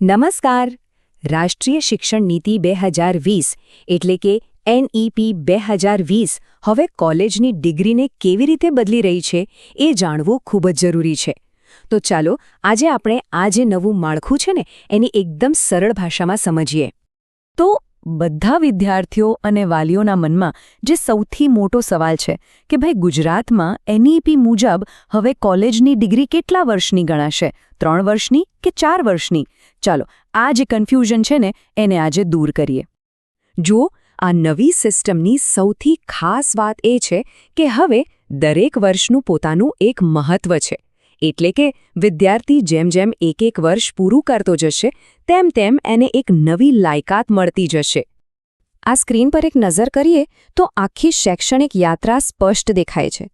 નમસ્કાર. રાષ્ટ્રીય શિક્ષણ નીતિ બે હજાર વીસ એટલે કે એનઈપી બે હજાર વીસ હવે કોલેજની ડિગ્રીને કેવી રીતે બદલી રહી છે એ જાણવું ખૂબ જ જરૂરી છે. તો ચાલો આજે આપણે આ જે નવું માળખું છે ને, એની એકદમ સરળ ભાષામાં સમજીએ. તો બધા વિદ્યાર્થીઓ અને વાલીઓના મનમાં જે સૌથી મોટો સવાલ છે કે ભાઈ ગુજરાતમાં એનઈપી મુજબ હવે કોલેજની ડિગ્રી કેટલા વર્ષની ગણાશે? ત્રણ વર્ષની કે ચાર વર્ષની? ચાલો, આ જે કન્ફ્યુઝન છે ને, એને આજે દૂર કરીએ. જુઓ આ નવી સિસ્ટમની સૌથી ખાસ વાત એ છે કે હવે દરેક વર્ષનું પોતાનું એક મહત્વ છે. એટલે કે વિદ્યાર્થી જેમ જેમ એક એક વર્ષ પૂરું કરતો જશે, તેમ તેમ એને એક નવી લાયકાત મળતી જશે. આ સ્ક્રીન પર એક નજર કરીએ, તો આખી શૈક્ષણિક યાત્રા સ્પષ્ટ દેખાય છે.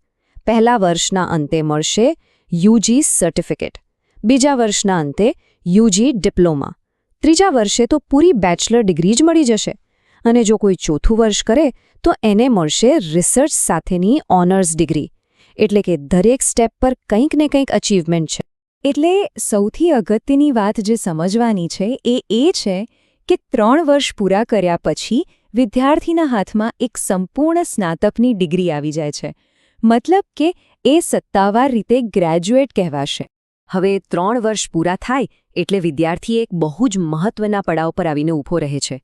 પહેલા વર્ષના અંતે મળશે યુજી સર્ટિફિકેટ. બીજા વર્ષના અંતે યુજી ડિપ્લોમા. ત્રીજા વર્ષે તો પૂરી બેચલર ડિગ્રી જ મળી જશે. અને જો કોઈ ચોથું વર્ષ કરે, તો એને મળશે રિસર્ચ સાથેની ઓનર્સ ડિગ્રી. એટલે કે દરેક સ્ટેપ પર કંઈક ને કંઈક અચીવમેન્ટ છે. એટલે સૌથી અગત્યની વાત જે સમજવાની છે એ એ છે કે ત્રણ વર્ષ પૂરા કર્યા પછી વિદ્યાર્થીના હાથમાં એક સંપૂર્ણ સ્નાતકની ડિગ્રી આવી જાય છે. મતલબ કે એ સત્તાવાર રીતે ગ્રેજ્યુએટ કહેવાશે. હવે ત્રણ વર્ષ પૂરા થાય એટલે વિદ્યાર્થી એક બહુ જ મહત્વના પડાવ પર આવીને ઊભો રહે છે.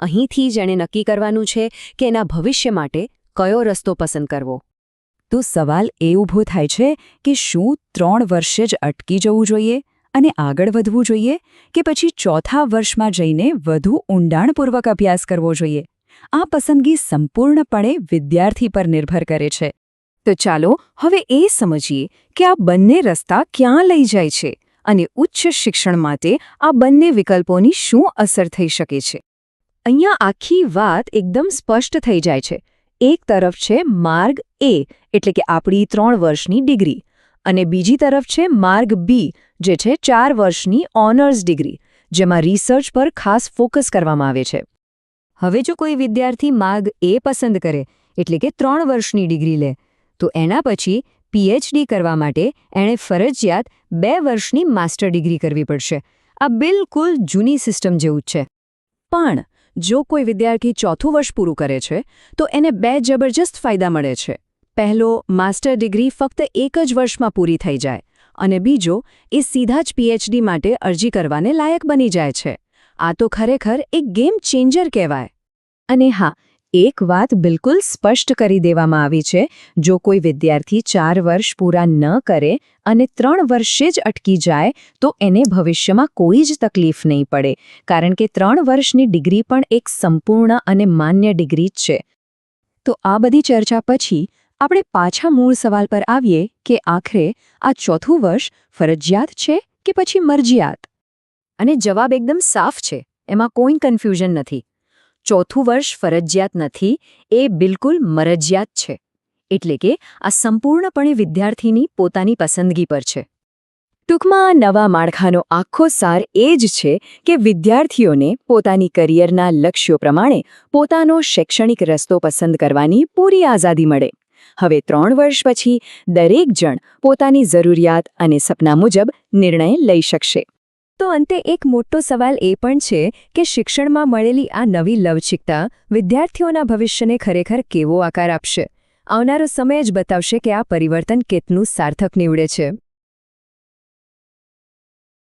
અહીંથી જ એણે નક્કી કરવાનું છે કે એના ભવિષ્ય માટે કયો રસ્તો પસંદ કરવો? તો સવાલ એ ઊભો થાય છે કે શું ત્રણ વર્ષે જ અટકી જવું જોઈએ અને આગળ વધવું જોઈએ કે પછી ચોથા વર્ષમાં જઈને વધુ ઊંડાણપૂર્વક અભ્યાસ કરવો જોઈએ? આ પસંદગી સંપૂર્ણપણે વિદ્યાર્થી પર નિર્ભર કરે છે. તો ચાલો હવે એ સમજીએ કે આ બંને રસ્તા ક્યાં લઈ જાય છે અને ઉચ્ચ શિક્ષણ માટે આ બંને વિકલ્પોની શું અસર થઈ શકે છે. અહીંયા આખી વાત એકદમ સ્પષ્ટ થઈ જાય છે એક તરફ છે માર્ગ એ, એટલે કે આપણી ત્રણ વર્ષની ડિગ્રી, અને બીજી તરફ છે માર્ગ બી, જે છે ચાર વર્ષની ઓનર્સ ડિગ્રી, જેમાં રિસર્ચ પર ખાસ ફોકસ કરવામાં આવે છે. હવે જો કોઈ વિદ્યાર્થી માર્ગ એ પસંદ કરે, એટલે કે ત્રણ વર્ષની ડિગ્રી લે, તો એના પછી પીએચડી કરવા માટે એણે ફરજિયાત બે વર્ષની માસ્ટર ડિગ્રી કરવી પડશે. આ બિલકુલ જૂની સિસ્ટમ જેવું જ છે. પણ જો કોઈ વિદ્યાર્થી ચોથું વર્ષ પૂરું કરે છે, તો એને બે જબરજસ્ત ફાયદા મળે છે. પહેલો, માસ્ટર ડિગ્રી ફક્ત એક જ વર્ષમાં પૂરી થઈ જાય અને બીજો, એ સીધા જ પીએચડી માટે અરજી કરવાને લાયક બની જાય છે. આ તો ખરેખર એક ગેમ ચેન્જર કહેવાય. અને હા એક વાત બિલકુલ સ્પષ્ટ કરી દેવામાં આવી છે, જો કોઈ વિદ્યાર્થી ચાર વર્ષ પૂરા ન કરે અને ત્રણ વર્ષે જ અટકી જાય, તો એને ભવિષ્યમાં કોઈ જ તકલીફ નહીં પડે, કારણ કે ત્રણ વર્ષની ડિગ્રી પણ એક સંપૂર્ણ અને માન્ય ડિગ્રી જ છે. તો આ બધી ચર્ચા પછી આપણે પાછા મૂળ સવાલ પર આવીએ કે આખરે આ ચોથું વર્ષ ફરજિયાત છે કે પછી મરજિયાત? અને જવાબ એકદમ સાફ છે, એમાં કોઈ કન્ફ્યુઝન નથી. ચોથું વર્ષ ફરજિયાત નથી, એ બિલકુલ મરજિયાત છે. એટલે કે આ સંપૂર્ણપણે વિદ્યાર્થીની પોતાની પસંદગી પર છે. ટૂંકમાં નવા માળખાનો આખો સાર એ જ છે કે વિદ્યાર્થીઓને પોતાની કરિયરના લક્ષ્યો પ્રમાણે પોતાનો શૈક્ષણિક રસ્તો પસંદ કરવાની પૂરી આઝાદી મળે. હવે ત્રણ વર્ષ પછી દરેક જણ પોતાની જરૂરિયાત અને સપના મુજબ નિર્ણય લઈ શકશે. તો અંતે એક મોટો સવાલ એ પણ છે કે શિક્ષણમાં મળેલી આ નવી લવચિકતા વિદ્યાર્થીઓના ભવિષ્યને ખરેખર કેવો આકાર આપશે? આવનારો સમય જ બતાવશે કે આ પરિવર્તન કેટલું સાર્થક નીવડે છે.